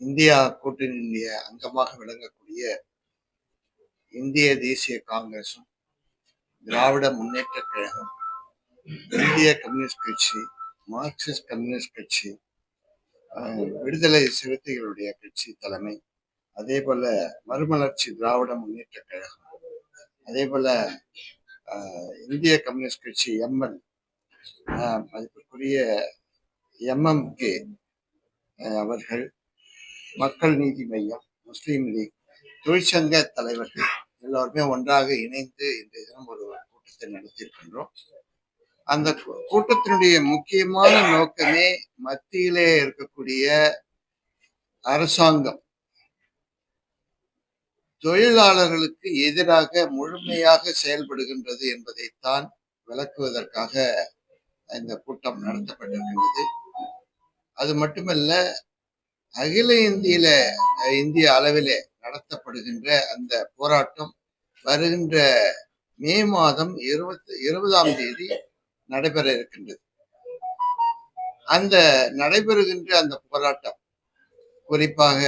India கூட்டணியினுடைய அங்கமாக விளங்கக்கூடிய இந்திய தேசிய காங்கிரசும் திராவிட முன்னேற்ற கழகம் இந்திய கம்யூனிஸ்ட் கட்சி மார்க்சிஸ்ட் கம்யூனிஸ்ட் கட்சி விடுதலை சிறுத்தைகளுடைய கட்சி தலைமை அதே போல மறுமலர்ச்சி திராவிட முன்னேற்ற கழகம் அதே போல ஆஹ், இந்திய கம்யூனிஸ்ட் கட்சி எம்எல் மதிப்புக்குரிய எம்எம்கே அவர்கள் மக்கள் நீதி மையம் முஸ்லீம் லீக் தொழிற்சங்க தலைவர்கள் எல்லோருமே ஒன்றாக இணைந்து இன்றைய தினம் ஒரு கூட்டத்தை நடத்தியிருக்கின்றோம். அந்த கூட்டத்தினுடைய முக்கியமான நோக்கமே மத்தியிலே இருக்கக்கூடிய அரசாங்கம். தொழிலாளர்களுக்கு எதிராக முழுமையாக செயல்படுகின்றது என்பதைத்தான் விளக்குவதற்காக இந்த கூட்டம் நடத்தப்பட்டிருக்கின்றது. அது மட்டுமல்ல அகில இந்தியில இந்திய அளவிலே நடத்தப்படுகின்ற அந்த போராட்டம் வருகின்ற மே மாதம் இருபத்தி இருபதாம் தேதி நடைபெற இருக்கின்றது. அந்த நடைபெறுகின்ற அந்த போராட்டம் குறிப்பாக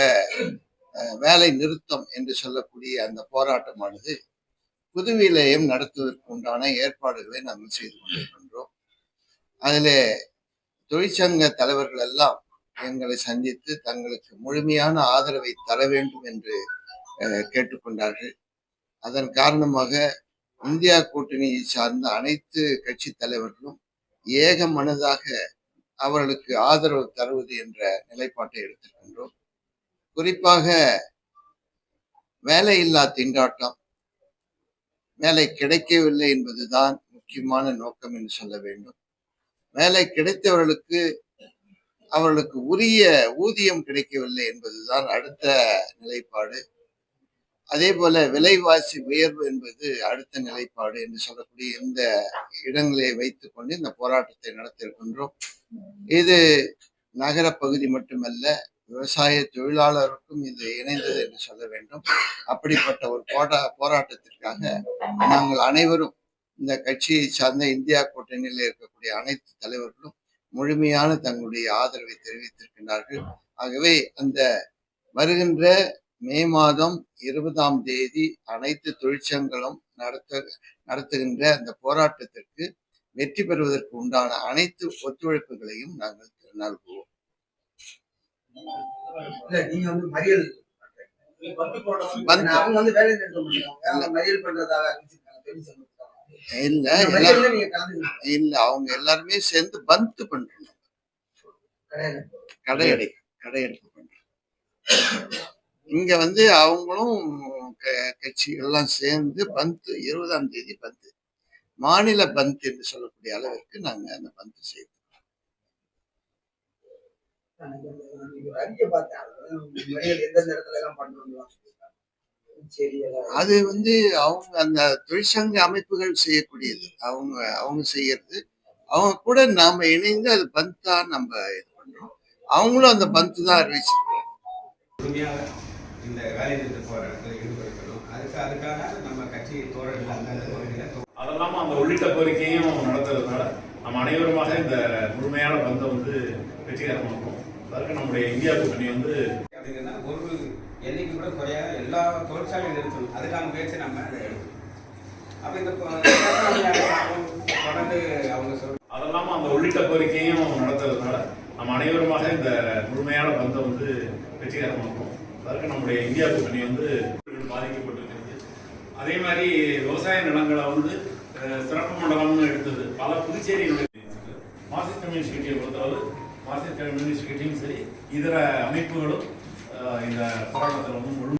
அஹ், வேலை நிறுத்தம் என்று சொல்லக்கூடிய அந்த போராட்டமானது புதுவியிலேயும் நடத்துவதற்கு உண்டான ஏற்பாடுகளை நாங்கள் செய்து கொண்டிருக்கின்றோம். அதிலே தொழிற்சங்க தலைவர்கள் எல்லாம் எங்களை சந்தித்து தங்களுக்கு முழுமையான ஆதரவை தர வேண்டும் என்று கேட்டுக்கொண்டார்கள். அதன் காரணமாக இந்தியா கூட்டணியை சார்ந்த அனைத்து கட்சி தலைவர்களும் ஏக மனதாக அவர்களுக்கு ஆதரவு தருவது என்ற நிலைப்பாட்டை எடுத்திருக்கின்றோம். குறிப்பாக வேலையில்லா திண்டாட்டம் வேலை கிடைக்கவில்லை என்பதுதான் முக்கியமான நோக்கம் என்று சொல்ல வேண்டும். வேலை கிடைத்தவர்களுக்கு அவர்களுக்கு உரிய ஊதியம் கிடைக்கவில்லை என்பதுதான் அடுத்த நிலைப்பாடு. அதே போல விலைவாசி உயர்வு என்பது அடுத்த நிலைப்பாடு என்று சொல்லக்கூடிய இந்த இடங்களை வைத்துக்கொண்டு இந்த போராட்டத்தை நடத்தியிருக்கின்றோம். இது நகர பகுதி மட்டுமல்ல விவசாய தொழிலாளருக்கும் இது இணைந்தது என்று சொல்ல வேண்டும். அப்படிப்பட்ட ஒரு போரா போராட்டத்திற்காக நாங்கள் அனைவரும் இந்த கட்சியை சார்ந்த இந்தியா கூட்டணியில் இருக்கக்கூடிய அனைத்து தலைவர்களும் முழுமையான தங்களுடைய ஆதரவை தெரிவித்திருக்கின்றார்கள். ஆகவே அந்த வருகின்ற மே மாதம் இருபதாம் தேதி அனைத்து தொழிற்சங்களும் நடத்த நடத்துகின்ற அந்த போராட்டத்திற்கு வெற்றி பெறுவதற்கு உண்டான அனைத்து ஒத்துழைப்புகளையும் நாங்கள் நல்குவோம். அவங்க வந்து வேலை பண்றதாக இல்ல இல்ல அவங்க எல்லாருமே சேர்ந்து பந்த் பண்றோம். கிடையாது கடை அடை கடை அடைப்பு பண்றோம். இங்க வந்து அவங்களும் கட்சி எல்லாம் சேர்ந்து பந்த் இருபதாம் தேதி பந்த். மாநில பந்த் என்று சொல்லக்கூடிய அளவிற்கு நாங்க அந்த பந்த் ஒரு அறிக்கை பார்த்தேன். எந்தெந்த இடத்துல எல்லாம் பண்றோம். அது வந்து அவங்க அந்த தொழிற்சங்க அமைப்புகள் செய்யக்கூடியது. அவங்க அவங்க செய்யறது. அவங்க கூட நாம இணைந்து அது பந்தா நம்ம இது பண்றோம். அவங்களும் அந்த பந்த் தான் அறிவிச்சிருக்காங்க இந்த வேலை நிறுத்த போராட்டத்தில் ஈடுபடுத்தணும். அதுக்கு அதுக்காக நம்ம கட்சி தோழர்கள் அந்தந்த பகுதியில் அது இல்லாம அந்த உள்ளிட்ட கோரிக்கையும் நடத்துறதுனால நம்ம அனைவருமாக இந்த முழுமையான பந்தை வந்து வெற்றிகரமாக்கும் அதற்கு நம்முடைய இந்தியா கூட்டணி வந்து அப்படிங்கன்னா ஒரு குறையாது எல்லா தொழிற்சாலையும் நிறுத்தணும். அதுக்கான முயற்சி நம்ம எடுக்கணும். அப்போ இந்த தொடர்ந்து அவங்க சொல் அது அந்த உள்ளிட்ட கோரிக்கையும் நடத்துறதுனால நம்ம அனைவருமாக இந்த முழுமையான பந்தை வந்து வெற்றிகரமாக்கும் அதற்கு நம்முடைய இந்தியா கூட்டணி வந்து பாதிக்கப்பட்டிருக்கிறது. அதே மாதிரி விவசாய நிலங்களை வந்து சிறப்பு மண்டலம்னு எடுத்தது. பல புதுச்சேரியினுடைய மார்க்சிஸ்ட் கம்யூனிஸ்ட் கட்சியை பொறுத்தளவு மார்க்சிஸ்ட் கம்யூனிஸ்ட் கட்சியும் சரி இதர அமைப்புகளும் இந்த போராட்டத்தில் வந்து முழு